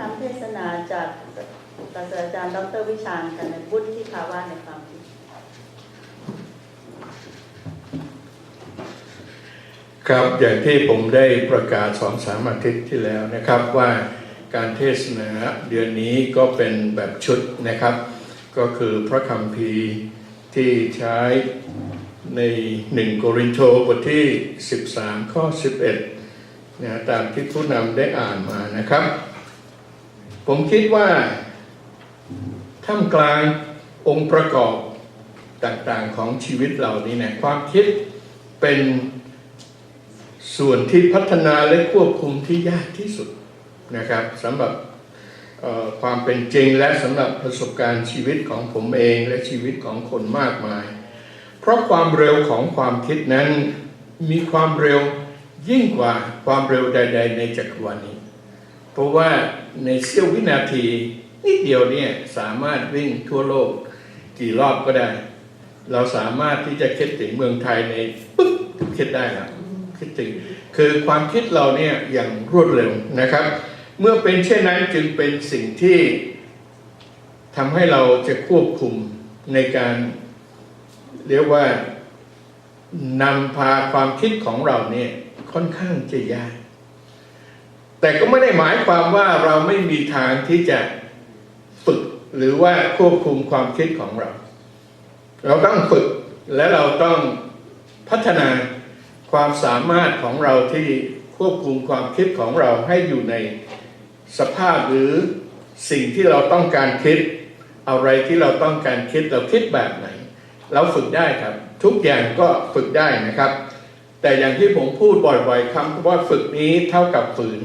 คำเทศนาจากศาสตราจารย์ ดรวิชาญกันในวุฒิภาวะในความคิด ครับอย่างที่ผมได้ประกาศสองสามอาทิตย์ที่แล้วนะครับว่าการเทศนาเดือนนี้ก็เป็นแบบชุดนะครับ ก็คือพระคัมภีร์ที่ใช้ในหนึ่งโกรินโตบทที่ 13 ข้อ 11นะตามที่ผู้นำได้อ่านมานะครับ ผมคิดว่าท่ามกลางองค์ประกอบต่างๆของชีวิตเรานี่นะความคิดเป็นส่วนที่พัฒนาและควบคุมที่ยากที่สุดนะครับสำหรับความเป็นจริงและสำหรับประสบการณ์ชีวิตของผมเองและชีวิตของคนมากมาย เพราะความเร็วของความคิดนั้นมีความเร็วยิ่งกว่าความเร็วใด ๆ ในจักรวาลนี้ ราะว่าในเสี้ยววินาทีนิดเดียวเนี่ยสามารถวิ่งทั่วโลกกี่รอบก็ได้ เราสามารถที่จะคิดถึงเมืองไทยในปึ๊บคิดได้แล้วคิดถึงคือความคิดเราเนี่ยอย่างรวดเร็วนะครับ เมื่อเป็นเช่นนั้นจึงเป็นสิ่งที่ทำให้เราจะควบคุมในการเรียกว่านำพาความคิดของเราเนี่ยค่อนข้างจะยาก แต่ก็ไม่ได้หมายความว่าเราไม่มีทางที่จะฝึกหรือว่าควบคุมความคิดของเรา เราต้องฝึกและเราต้องพัฒนาความสามารถของเราที่ควบคุมความคิดของเราให้อยู่ในสภาพหรือสิ่งที่เราต้องการคิด อะไรที่เราต้องการคิดเราคิดแบบไหน เราฝึกได้ครับ ทุกอย่างก็ฝึกได้นะครับ แต่อย่างที่ผมพูดบ่อยๆคำว่าฝึกนี้เท่ากับฝืน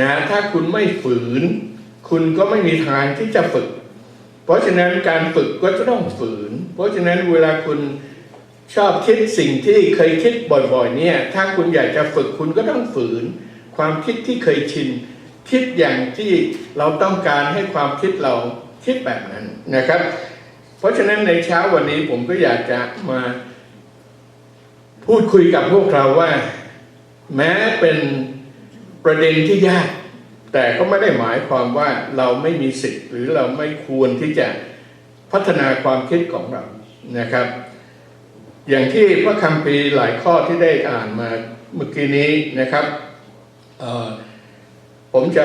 นะถ้าคุณไม่ฝืน คุณก็ไม่มีทางที่จะฝึก เพราะฉะนั้นการฝึกก็จะต้องฝืน เพราะฉะนั้นเวลาคุณชอบคิดสิ่งที่เคยคิดบ่อยๆเนี่ย ถ้าคุณอยากจะฝึกคุณก็ต้องฝืน ความคิดที่เคยชิน คิดอย่างที่เราต้องการให้ความคิดเราคิดแบบนั้นนะครับ เพราะฉะนั้นในเช้าวันนี้ผมก็อยากจะมา พูดคุยกับพวกเราว่า แม้เป็น ประเด็นที่ยาก แต่ก็ไม่ได้หมายความว่าเราไม่มีสิทธิ์ หรือเราไม่ควรที่จะพัฒนาความคิดของเรานะครับ อย่างที่พระคัมภีร์หลายข้อที่ได้อ่านมาเมื่อกี้นี้นะครับผมจะ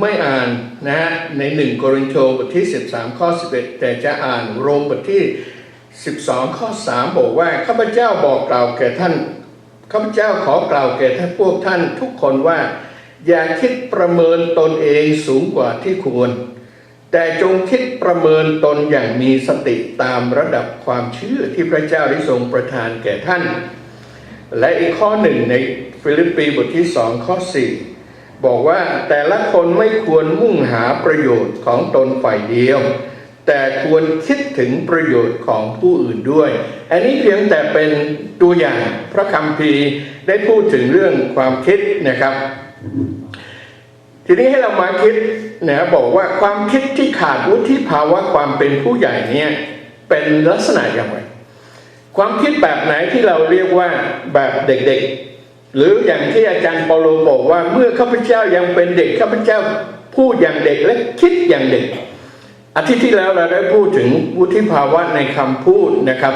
ไม่อ่านนะฮะในหนึ่งโกรินโตบทที่ 13 ข้อ 11 แต่จะอ่านโรมบทที่ 12 ข้อ 3 บอกว่า ข้าพเจ้าบอกกล่าวแก่ท่าน ข้าพเจ้าขอกล่าวแก่ท่านพวกท่านทุกคนว่า อย่าคิดประเมินตนเองสูงกว่าที่ควร แต่จงคิดประเมินตนอย่างมีสติตามระดับความเชื่อที่พระเจ้าได้ทรงประทานแก่ท่าน และอีกข้อหนึ่งในฟิลิปปีบทที่สองข้อสี่บอกว่าแต่ละคนไม่ควรมุ่งหาประโยชน์ของตนฝ่ายเดียว แต่ควรคิดถึงประโยชน์ของผู้อื่นด้วย อันนี้เพียงแต่เป็นตัวอย่างพระคัมภีได้พูดถึงเรื่องความคิดนะครับ ทีนี้ให้เรามาคิดนะบอกว่าความคิดที่ขาดวุฒิภาวะความเป็นผู้ใหญ่เนี่ยเป็นลักษณะอย่างไร ความคิดแบบไหนที่เราเรียกว่าแบบเด็กๆ หรืออย่างที่อาจารย์เปาโลบอกว่าเมื่อข้าพเจ้ายังเป็นเด็กข้าพเจ้าพูดอย่างเด็กและคิดอย่างเด็ก อาทิตย์ที่แล้วเราได้พูดถึงวุฒิภาวะในคำพูดนะครับ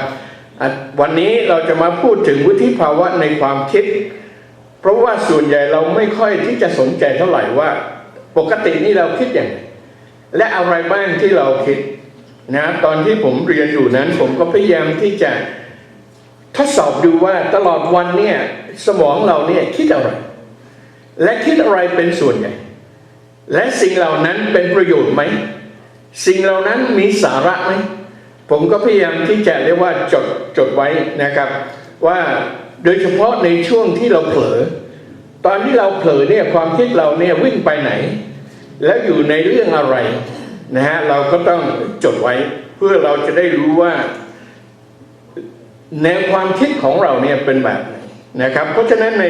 วันนี้เราจะมาพูดถึงวุฒิภาวะในความคิด เพราะว่าส่วนใหญ่เราไม่ค่อยที่จะสนใจเท่าไหร่ว่า ปกตินี่เราคิดอย่างไรและอะไรบ้างที่เราคิดนะตอนที่ผมเรียนอยู่นั้น ผมก็พยายามที่จะทดสอบดูว่าตลอดวันเนี่ยสมองเราเนี่ยคิดอะไร และคิดอะไรเป็นส่วนใหญ่ และสิ่งเหล่านั้นเป็นประโยชน์ไหม สิ่งเหล่านั้นมีสาระไหมผมก็พยายามที่จะเรียกว่าจดจดไว้นะครับ ว่าโดยเฉพาะในช่วงที่เราเผลอ ตอนที่เราเผลอเนี่ยความคิดเราเนี่ยวิ่งไปไหน แล้วอยู่ในเรื่องอะไรนะฮะเราก็ต้องจดไว้ เพื่อเราจะได้รู้ว่า แนวความคิดของเราเนี่ยเป็นแบบไหนนะครับ เพราะฉะนั้นใน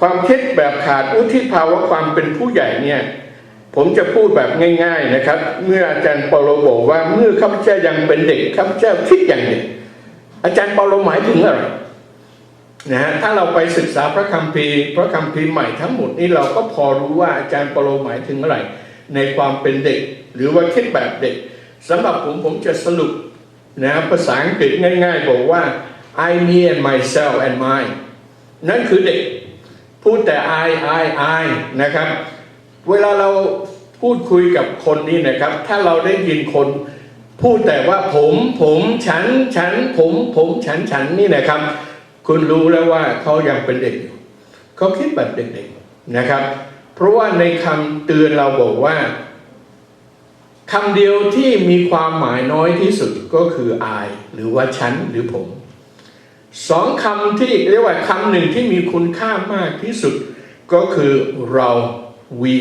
ความคิดแบบขาดอุทิภาวะความเป็นผู้ใหญ่เนี่ย ผมจะพูดแบบง่าย ๆนะครับ เมื่ออาจารย์เปาโลบอกว่าเมื่อข้าพเจ้ายังเป็นเด็กข้าพเจ้าคิดอย่างเด็กอาจารย์เปาโลหมายถึงอะไรนะฮะถ้าเราไปศึกษาพระคัมภีร์พระคัมภีร์ใหม่ทั้งหมดนี้เราก็พอรู้ว่าอาจารย์เปาโลหมายถึงอะไร ในความเป็นเด็ก หรือว่าคิดแบบเด็กสำหรับผมผมจะสรุปนะภาษาอังกฤษง่าย ๆ บอกว่า I me and myself and mine นั่นคือเด็ก พูดแต่ I I I นะครับ เวลาเราพูดคุยกับคนนี้นะครับ ถ้าเราได้ยินคนพูดแต่ว่าผมผมฉันฉันผมผมฉันฉันนี่นะครับ คุณรู้แล้วว่าเขายังเป็นเด็กอยู่เขาคิดแบบเด็กๆนะครับ เพราะว่าในคำเตือนเราบอกว่าคำเดียวที่มีความหมายน้อยที่สุดก็คือ I หรือว่าฉันหรือผมสองคำที่เรียกว่าคำหนึ่งที่มีคุณค่ามากที่สุดก็คือเรา we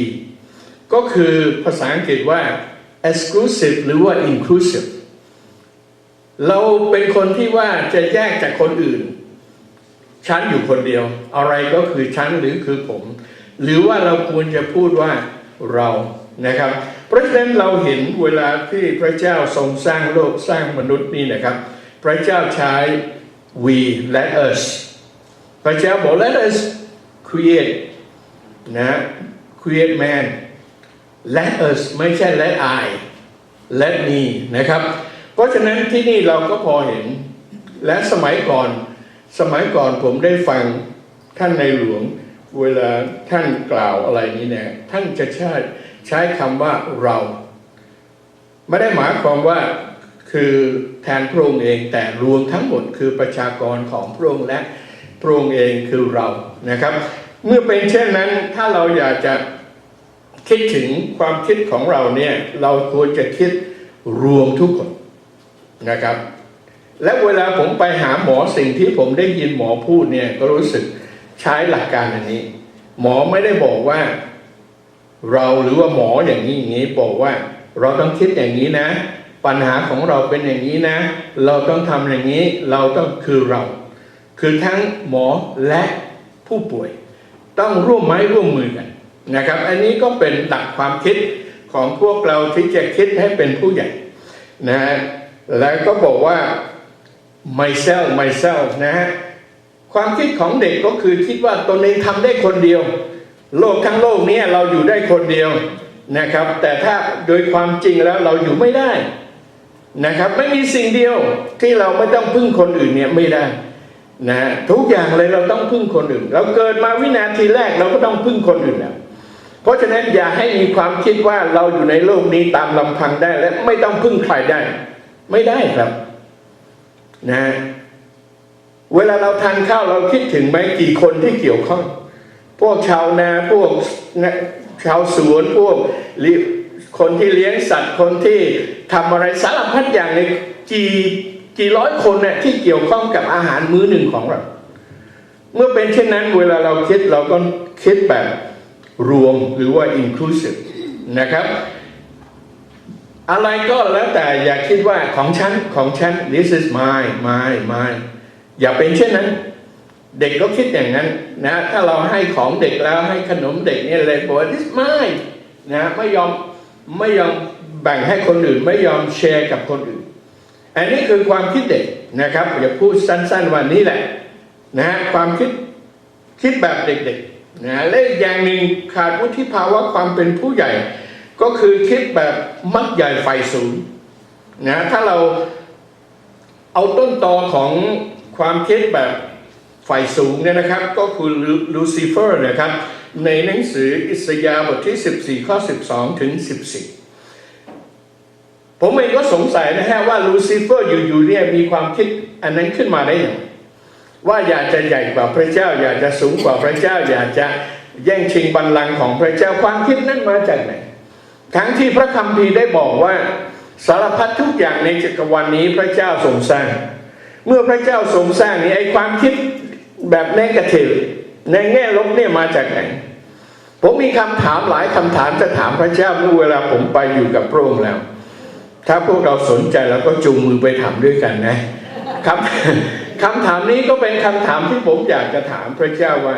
ก็คือภาษาอังกฤษว่า exclusive หรือว่า inclusive เราเป็นคนที่ว่าจะแยกจากคนอื่น ฉันอยู่คนเดียว อะไรก็คือฉันหรือคือผม หรือว่าเราควรจะพูดว่าเรานะครับ เพราะฉะนั้นเราเห็นเวลาที่พระเจ้าทรงสร้างโลกสร้างมนุษย์นี่นะครับ พระเจ้าใช้ we let us พระเจ้าบอก let us create นะ create man let us ไม่ใช่ let I let me นะครับ เพราะฉะนั้นที่นี่เราก็พอเห็น และสมัยก่อน สมัยก่อนผมได้ฟังท่านในหลวง เวลาท่านกล่าวอะไรนี้เนี่ยท่านจะใช้ใช้คำว่าเรา ไม่ได้หมายความว่าคือแทนพระองค์เองแต่รวมทั้งหมดคือประชากรของพระองค์และพระองค์เองคือเรานะครับ เมื่อเป็นเช่นนั้นถ้าเราอยากจะคิดถึงความคิดของเราเนี่ยเราควรจะคิดรวมทุกคนนะครับ และเวลาผมไปหาหมอสิ่งที่ผมได้ยินหมอพูดเนี่ยก็รู้สึกใช้หลักการอันนี้ หมอไม่ได้บอกว่า เราหรือว่าหมออย่างนี้อย่างนี้บอกว่า เราต้องคิดอย่างนี้นะ ปัญหาของเราเป็นอย่างนี้นะ เราต้องทำอย่างนี้เราต้องคือเรา คือทั้งหมอและผู้ป่วย ต้องร่วมไม้ร่วมมือกันนะครับ อันนี้ก็เป็นหลักความคิดของพวกเราที่จะคิดให้เป็นผู้ใหญ่นะฮะแล้วก็บอกว่า myself myself นะฮะความคิดของเด็กก็คือคิดว่าตนเองทำได้คนเดียว โลกทั้งโลกนี้เราอยู่ได้คนเดียวนะครับ แต่ถ้าโดยความจริงแล้วเราอยู่ไม่ได้นะครับ ไม่มีสิ่งเดียวที่เราไม่ต้องพึ่งคนอื่นเนี่ยไม่ได้ นะทุกอย่างเลยเราต้องพึ่งคนอื่น เราเกิดมาวินาทีแรกเราก็ต้องพึ่งคนอื่นแล้วเพราะฉะนั้นอย่าให้มีความคิดว่าเราอยู่ในโลกนี้ตามลำพังได้และไม่ต้องพึ่งใครได้ ไม่ได้ครับ นะ เวลาเราทานข้าวเราคิดถึงไหมกี่คนที่เกี่ยวข้อง พวกชาวนาพวกนะชาวสวนพวกคนที่เลี้ยงสัตว์คนที่ทำอะไรสารพัดอย่างในกี่ กี่ร้อยคนเนี่ยที่เกี่ยวข้องกับอาหารมื้อหนึ่งของเรา เมื่อเป็นเช่นนั้นเวลาเราคิดเราก็คิดแบบรวมหรือว่า inclusive นะครับ อะไรก็แล้วแต่อย่าคิดว่าของฉัน ของฉัน this is mine mine mine อย่าเป็นเช่นนั้น เด็กก็คิดอย่างนั้นนะถ้าเราให้ของเด็กแล้วให้ขนมเด็กเนี่ยเลยบอกว่า this mine นะไม่ยอมไม่ยอมแบ่งให้คนอื่น ไม่ยอมแชร์กับคนอื่น อันนี้คือความคิดเด็กนะครับอย่าพูดสั้นๆวันนี้แหละนะฮะความคิดคิดแบบเด็กๆนะและอีกอย่างหนึ่งขาดวุฒิภาวะความเป็นผู้ใหญ่ ก็คือคิดแบบมักใหญ่ไฟสูงนะถ้าเราเอาต้นตอของความคิดแบบไฟสูงเนี่ยนะครับ ก็คือลูซิเฟอร์นะครับ ในหนังสืออิสยาห์บทที่ 14 ข้อ 12 ถึง 14 ผมเองก็สงสัยนะฮะว่าลูซิเฟอร์อยู่ๆเนี่ยมีความคิดอันนั้นขึ้นมาได้อย่างว่าอยากจะใหญ่กว่าพระเจ้า อยากจะสูงกว่าพระเจ้า อยากจะแย่งชิงบัลลังก์ของพระเจ้าความคิดนั้นมาจากไหนทั้งที่พระคัมภีร์ได้บอกว่าสารพัดทุกอย่างในจักรวาลนี้พระเจ้าทรงสร้าง เมื่อพระเจ้าทรงสร้างนี้ไอ้ความคิดแบบเนกาทีฟในแง่ลบเนี่ยมาจากไหนผมมีคำถามหลายคำถามจะถามพระเจ้าเมื่อเวลาผมไปอยู่กับพระองค์แล้ว ถ้าพวกเราสนใจแล้วก็จูงมือไปถามด้วยกันนะครับคำถามนี้ก็เป็นคำถามที่ผมอยากจะถามพระเจ้าว่า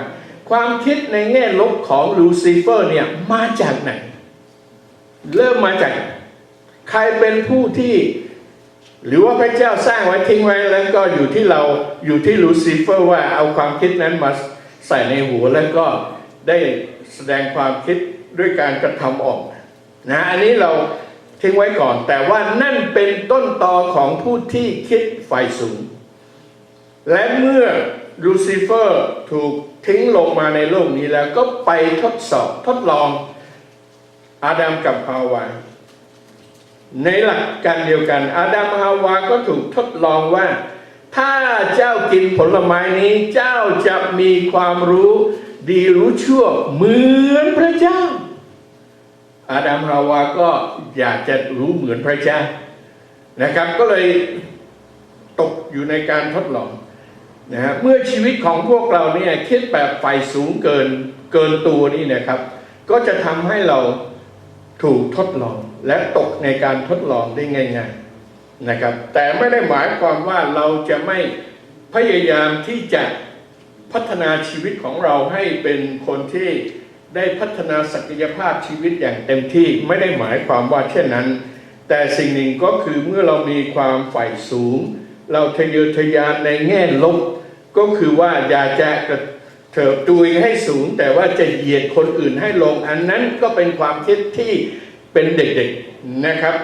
ความคิดในแง่ลบของลูซิเฟอร์เนี่ยมาจากไหน เริ่มมาจากใครเป็นผู้ที่หรือว่าพระเจ้าสร้างไว้ทิ้งไว้แล้วก็อยู่ที่เราอยู่ที่ลูซิเฟอร์ว่าเอาความคิดนั้นมาใส่ในหัวแล้วก็ได้แสดงความคิดด้วยการกระทำออกนะอันนี้เรา ทิ้งไว้ก่อน แต่ว่านั่นเป็นต้นตอของผู้ที่คิดฝ่ายสูง และเมื่อลูซิเฟอร์ถูกทิ้งลงมาในโลกนี้แล้วก็ไปทดสอบทดลองอาดัมกับฮาวา ในหลักการเดียวกัน อาดัมฮาวาก็ถูกทดลองว่า ถ้าเจ้ากินผลไม้นี้ เจ้าจะมีความรู้ดีรู้ชั่วเหมือนพระเจ้า อาดัมฮาวาก็อยากจะรู้เหมือนพระเจ้านะครับ ก็เลยตกอยู่ในการทดลองนะฮะเมื่อชีวิตของพวกเราเนี่ยคิดแบบไฟสูงเกินเกินตัวนี่นะครับ ก็จะทำให้เราถูกทดลองและตกในการทดลองได้ง่ายๆนะครับ แต่ไม่ได้หมายความว่าเราจะไม่พยายามที่จะพัฒนาชีวิตของเราให้เป็นคนที่ ได้พัฒนาศักยภาพชีวิตอย่างเต็มที่ไม่ได้หมายความว่าเช่นนั้น แต่สิ่งหนึ่งก็คือเมื่อเรามีความใฝ่สูง เราทะเยอทะยานในแง่ลบก็คือว่าอยากจะกระเถิบตัวเองให้สูง แต่ว่าจะเหยียดคนอื่นให้ลง อันนั้นก็เป็นความคิดที่เป็นเด็กๆนะครับ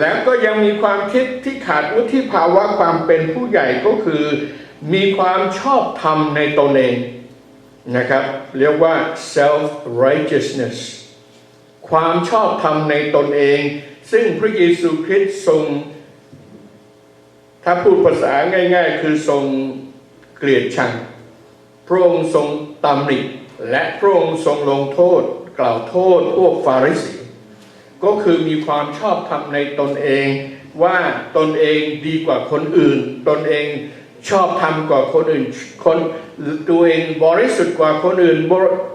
แล้วก็ยังมีความคิดที่ขาดวุฒิภาวะความเป็นผู้ใหญ่ก็คือ มีความชอบธรรมในตนเอง นะครับเรียกว่า self righteousness ความชอบธรรมในตนเอง ซึ่งพระเยซูคริสต์ทรง ถ้าพูดภาษาง่ายๆ คือทรงเกลียดชัง พระองค์ทรงตำหนิและพระองค์ทรงลงโทษ กล่าวโทษพวกฟาริสีก็คือมีความชอบธรรมในตนเอง ว่าตนเองดีกว่าคนอื่น ตนเอง ชอบธรรมกว่าคนอื่น คนตัวเองบริสุทธิ์กว่าคนอื่น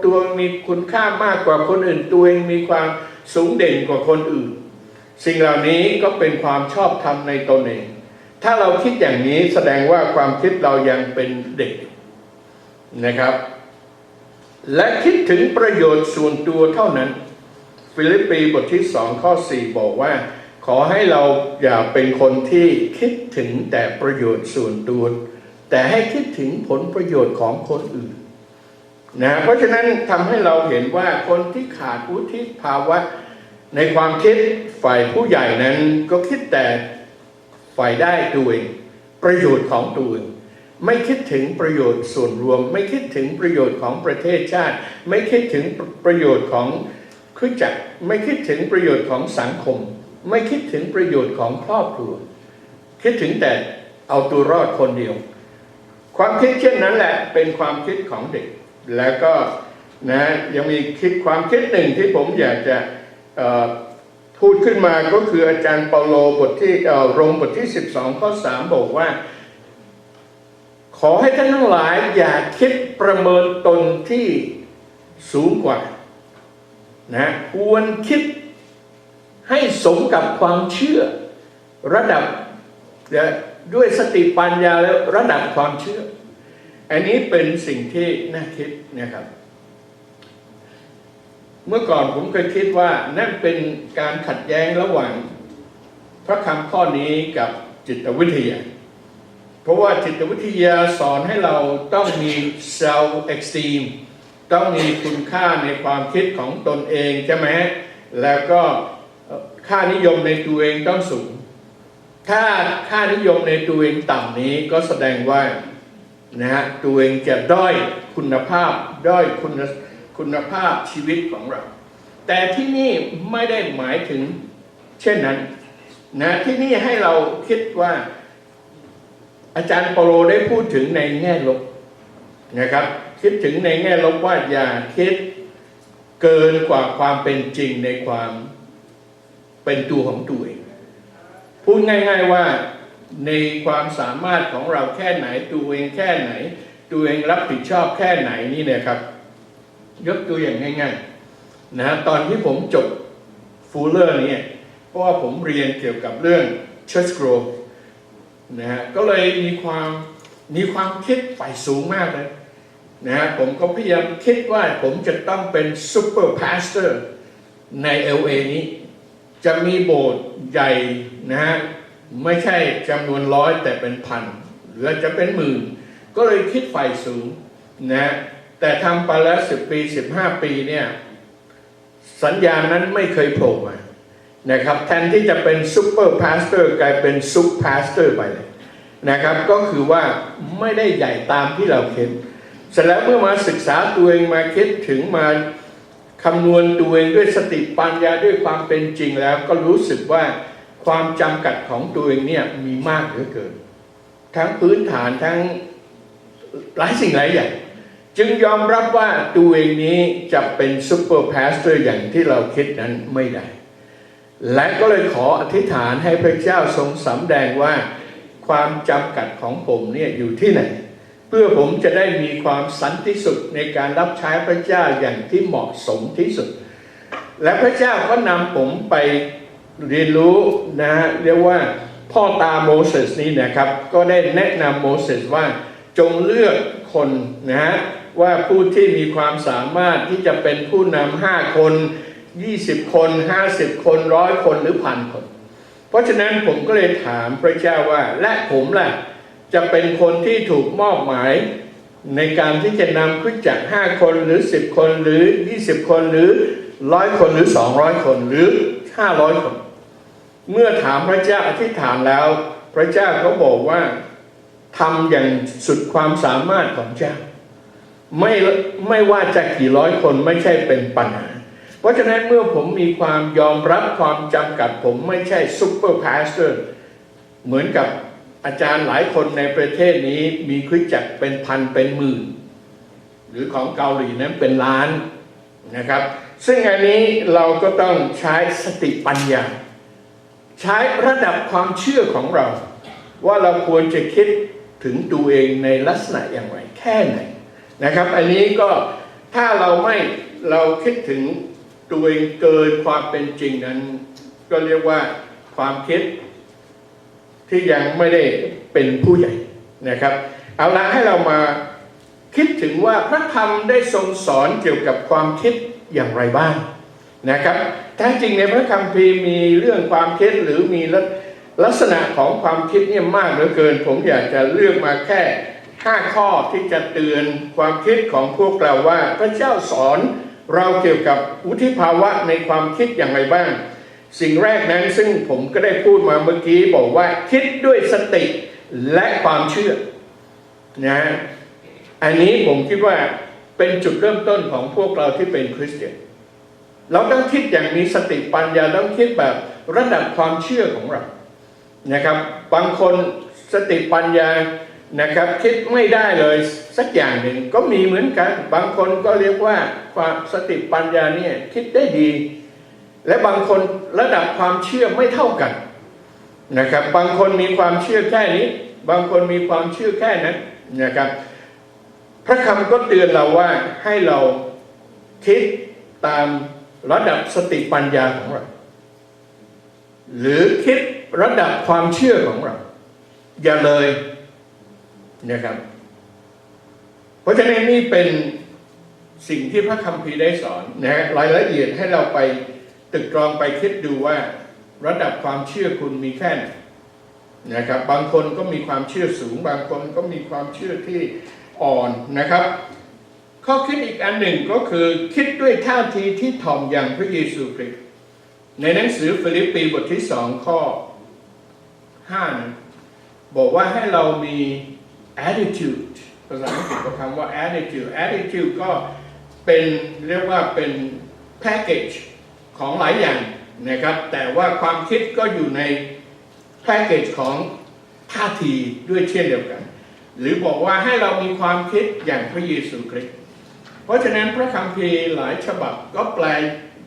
ตัวมีคุณค่ามากกว่าคนอื่น ตัวเองมีความสูงเด่นกว่าคนอื่น สิ่งเหล่านี้ก็เป็นความชอบธรรมในตนเอง ถ้าเราคิดอย่างนี้แสดงว่าความคิดเรายังเป็นเด็กนะครับ และคิดถึงประโยชน์ส่วนตัวเท่านั้น ฟิลิปปีบทที่สองข้อ 4 บอกว่า ขอให้เราอย่าเป็นคนที่คิดถึงแต่ประโยชน์ส่วนตัว แต่ให้คิดถึงผลประโยชน์ของคนอื่นนะเพราะฉะนั้นทำให้เราเห็นว่าคนที่ขาดวุฒิภาวะ ในความคิดฝ่ายผู้ใหญ่นั้นก็คิดแต่ฝ่ายได้ตัวเองประโยชน์ของตัวเองไม่คิดถึงประโยชน์ส่วนรวม ไม่คิดถึงประโยชน์ของประเทศชาติ ไม่คิดถึงประโยชน์ของคริสจักรไม่คิดถึงประโยชน์ของสังคม ไม่คิดถึงประโยชน์ของครอบครัว คิดถึงแต่เอาตัวรอดคนเดียว ความคิดเช่นนั้นแหละเป็นความคิดของเด็ก แล้วก็นะยังมีคิดความคิดหนึ่งที่ผมอยากจะอ่อพูดขึ้นมาก็คืออาจารย์เปาโลบทที่เออโรมบทที่ 12 ข้อ 3 บอกว่า ขอให้ท่านทั้งหลายอย่าคิดประเมินตนที่สูงกว่านะควรคิด ให้สมกับความเชื่อ ระดับด้วยสติปัญญาแล้วระดับความเชื่อ อันนี้เป็นสิ่งที่น่าคิดนะครับ เมื่อก่อนผมเคยคิดว่านั่นเป็นการขัดแย้งระหว่าง พระคำข้อนี้กับจิตวิทยา เพราะว่าจิตวิทยาสอนให้เราต้องมี self esteem ต้องมีคุณค่าในความคิดของตนเองใช่ไหมแล้วก็ ค่านิยมในตัวเองต้องสูง ถ้าค่านิยมในตัวเองต่ำนี้ก็แสดงว่านะฮะตัวเองจะด้อยคุณภาพด้อยคุณคุณภาพชีวิตของเรา แต่ที่นี่ไม่ได้หมายถึงเช่นนั้นนะที่นี่ให้เราคิดว่า อาจารย์เปโลได้พูดถึงในแง่ลบนะครับ คิดถึงในแง่ลบว่าอย่าคิดเกินกว่าความเป็นจริงในความ เป็นตัวของตัวเองพูดง่าย ๆว่าในความสามารถของเราแค่ไหนตัวเองแค่ไหน ตัวเองรับผิดชอบแค่ไหนนี่นะครับ ยกตัวอย่างง่ายๆนะฮะตอนที่ผมจบฟูลเลอร์เนี่ยเพราะว่าผมเรียนเกี่ยวกับเรื่อง Church Growth นะฮะก็เลยมีความมีความคิดฝ่ายสูงมากเลยนะฮะผมก็พยายามคิดว่าผมจะต้องเป็นซูเปอร์พาสเตอร์ใน LA นี้ จะมีโบสถ์ใหญ่นะฮะไม่ใช่จำนวนร้อยแต่เป็นพันหรือจะเป็นหมื่น ก็เลยคิดฝ่ายสูงนะแต่ทำไปแล้วสิบปีสิบห้าปีเนี่ยสัญญานั้นไม่เคยโผล่มานะครับแทนที่จะเป็นซูเปอร์พาสเตอร์กลายเป็นซุปพาสเตอร์ไปเลยนะครับก็คือว่าไม่ได้ใหญ่ตามที่เราคิดเสร็จแล้วเมื่อมาศึกษาตัวเองมาคิดถึงมา คำนวณตัวเองด้วยสติปัญญาด้วยความเป็นจริงแล้วก็รู้สึกว่าความจำกัดของตัวเองเนี่ยมีมากเหลือเกิน ทั้งพื้นฐานทั้งหลายสิ่งหลายอย่างจึงยอมรับว่าตัวเองนี้จะเป็นซูเปอร์พาสเตอร์อย่างที่เราคิดนั้นไม่ได้ และก็เลยขออธิษฐานให้พระเจ้าทรงสำแดงว่า ความจำกัดของผมเนี่ยอยู่ที่ไหน พื่อผมจะได้มีความสันติสุขในการรับใช้พระเจ้าอย่างที่เหมาะสมที่สุด และพระเจ้าก็นำผมไปเรียนรู้นะฮะเรียกว่าพ่อตาโมเสสนี่นะครับ ก็ได้แนะนำโมเสสว่าจงเลือกคนนะฮะว่าผู้ที่มีความสามารถที่จะเป็นผู้นำห้าคน 20 คน 50 คนร้อยคนหรือพันคน เพราะฉะนั้นผมก็เลยถามพระเจ้าว่าและผมล่ะ จะเป็นคนที่ถูกมอบหมายในการที่จะนำขึ้นจาก 5 คนหรือ 10 คนหรือ 20 คนหรือร้อยคนหรือ 200 คนหรือ 500 คน เมื่อถามพระเจ้าอธิษฐานแล้ว พระเจ้าก็บอกว่าทำอย่างสุดความสามารถของเจ้า ไม่ไม่ว่าจะกี่ร้อยคนไม่ใช่เป็นปัญหา เพราะฉะนั้นเมื่อผมมีความยอมรับความจำกัดผมไม่ใช่ซุปเปอร์พาสเตอร์เหมือนกับ อาจารย์หลายคนในประเทศนี้มีคริสจักรเป็นพันเป็นหมื่น หรือของเกาหลีนั้นเป็นล้านนะครับ ซึ่งอันนี้เราก็ต้องใช้สติปัญญา ใช้ระดับความเชื่อของเรา ว่าเราควรจะคิดถึงตัวเองในลักษณะอย่างไรแค่ไหนนะครับ อันนี้ก็ถ้าเราไม่เราคิดถึงตัวเองเกินความเป็นจริงนั้น ก็เรียกว่าความคิด ที่ยังไม่ได้เป็นผู้ใหญ่นะครับ เอาละให้เรามาคิดถึงว่าพระธรรมได้ทรงสอนเกี่ยวกับความคิดอย่างไรบ้างนะครับแท้จริงในพระคัมภีร์มีเรื่องความคิดหรือมีลักลักษณะของความคิดเนี่ยมากเหลือเกิน ผมอยากจะเลือกมาแค่ 5 ข้อที่จะเตือนความคิดของพวกเราว่า พระเจ้าสอนเราเกี่ยวกับวุฒิภาวะในความคิดอย่างไรบ้าง สิ่งแรกนั้นซึ่งผมก็ได้พูดมาเมื่อกี้บอกว่าคิดด้วยสติและความเชื่อนะฮะอันนี้ผมคิดว่าเป็นจุดเริ่มต้นของพวกเราที่เป็นคริสเตียน เราต้องคิดอย่างมีสติปัญญาต้องคิดแบบระดับความเชื่อของเรานะครับ บางคนสติปัญญานะครับ คิดไม่ได้เลยสักอย่างหนึ่งก็มีเหมือนกัน บางคนก็เรียกว่าความสติปัญญาเนี่ยคิดได้ดี และบางคนระดับความเชื่อไม่เท่ากันนะครับ บางคนมีความเชื่อแค่นี้ บางคนมีความเชื่อแค่นั้นนะครับ พระคำก็เตือนเราว่าให้เราคิดตามระดับสติปัญญาของเรา หรือคิดระดับความเชื่อของเรา อย่าเลยนะครับ เพราะฉะนั้นนี่เป็นสิ่งที่พระคัมภีได้สอนนะฮะรายละเอียดให้เราไป ตึกตรองไปคิดดูว่าระดับความเชื่อคุณมีแค่ไหนนะครับ บางคนก็มีความเชื่อสูง บางคนก็มีความเชื่อที่อ่อนนะครับ ข้อคิดอีกอันหนึ่งก็คือคิดด้วยท่าทีที่ถ่อมอย่างพระเยซูคริสต์ในหนังสือฟิลิปปีบทที่สองข้อห้านะบอกว่าให้เรามี attitude ภาษาอังกฤษก็คำว่า attitude attitude ก็เป็นเรียกว่าเป็น package ของหลายอย่างนะครับ แต่ว่าความคิดก็อยู่ใน package ของท่าทีด้วยเช่นเดียวกัน หรือบอกว่าให้เรามีความคิดอย่างพระเยซูคริสต์เพราะฉะนั้นพระคัมภีร์หลายฉบับก็แปล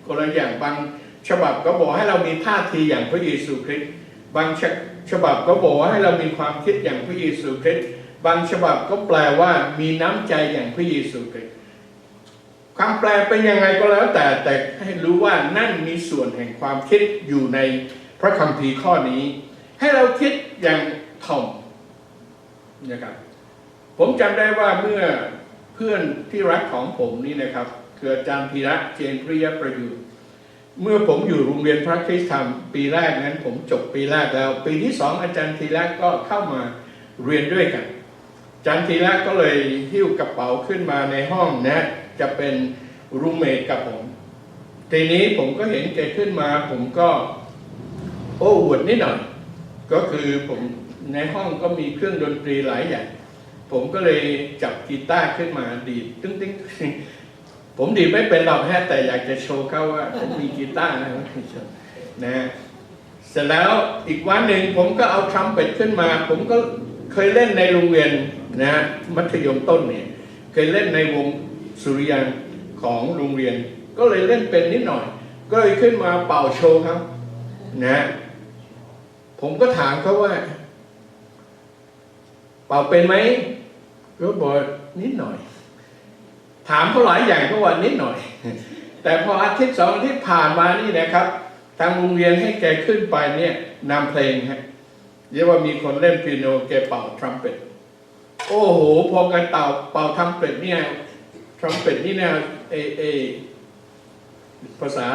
คนละอย่างบางฉบับก็บอกให้เรามีท่าทีอย่างพระเยซูคริสต์บางฉฉบับก็บอกว่าให้เรามีความคิดอย่างพระเยซูคริสต์บางฉบับก็แปลว่ามีน้ำใจอย่างพระเยซูคริสต์ คำแปลเป็นยังไงก็แล้วแต่แต่ให้รู้ว่านั่นมีส่วนแห่งความคิดอยู่ในพระคัมภีร์ข้อนี้ ให้เราคิดอย่างถ่อมนะครับผมจำได้ว่าเมื่อเพื่อนที่รักของผมนี่นะครับคืออาจารย์พีระเจนพริยประยุทธ์เมื่อผมอยู่โรงเรียนพระคริสตธรรมปีแรกนั้น ผมจบปีแรกแล้ว ปีที่สองอาจารย์ธีระก็เข้ามาเรียนด้วยกันอาจารย์ธีระก็เลยหิ้วกระเป๋าขึ้นมาในห้องนะ จะเป็นรูเมทกับผม ทีนี้ผมก็เห็นแกขึ้นมา ผมก็โอ้อวดนิดหน่อย ก็คือผมในห้องก็มีเครื่องดนตรีหลายอย่าง ผมก็เลยจับกีตาร์ขึ้นมาดีดตึ้งตึ้งผมดีดไม่เป็นหรอกฮะแต่อยากจะโชว์เขาว่าผมมีกีตาร์นะนะเสร็จแล้วอีกวันหนึ่งผมก็เอาทรัมเป็ตขึ้นมา ผมก็เคยเล่นในโรงเรียนนะมัธยมต้นเนี่ย เคยเล่นในวง สุริยันของโรงเรียน ก็เลยเล่นเป็นนิดหน่อย ก็เลยขึ้นมาเป่าโชว์ครับนะผมก็ถามเขาว่า เป่าเป็นไหมก็บอกนิดหน่อย ถามเขาหลายอย่างก็ว่านิดหน่อย แต่พออาทิตย์สองอาทิตย์ผ่านมานี่นะครับ ทางโรงเรียนให้แกขึ้นไปเนี่ยนำเพลงฮะเรียกว่ามีคนเล่นเปียโนแกเป่าทรัมเป็ตโอ้โห พอการเป่าเป่าทรัมเป็ตเนี่ย ครัมเป็นที่แนวเอเอภาษา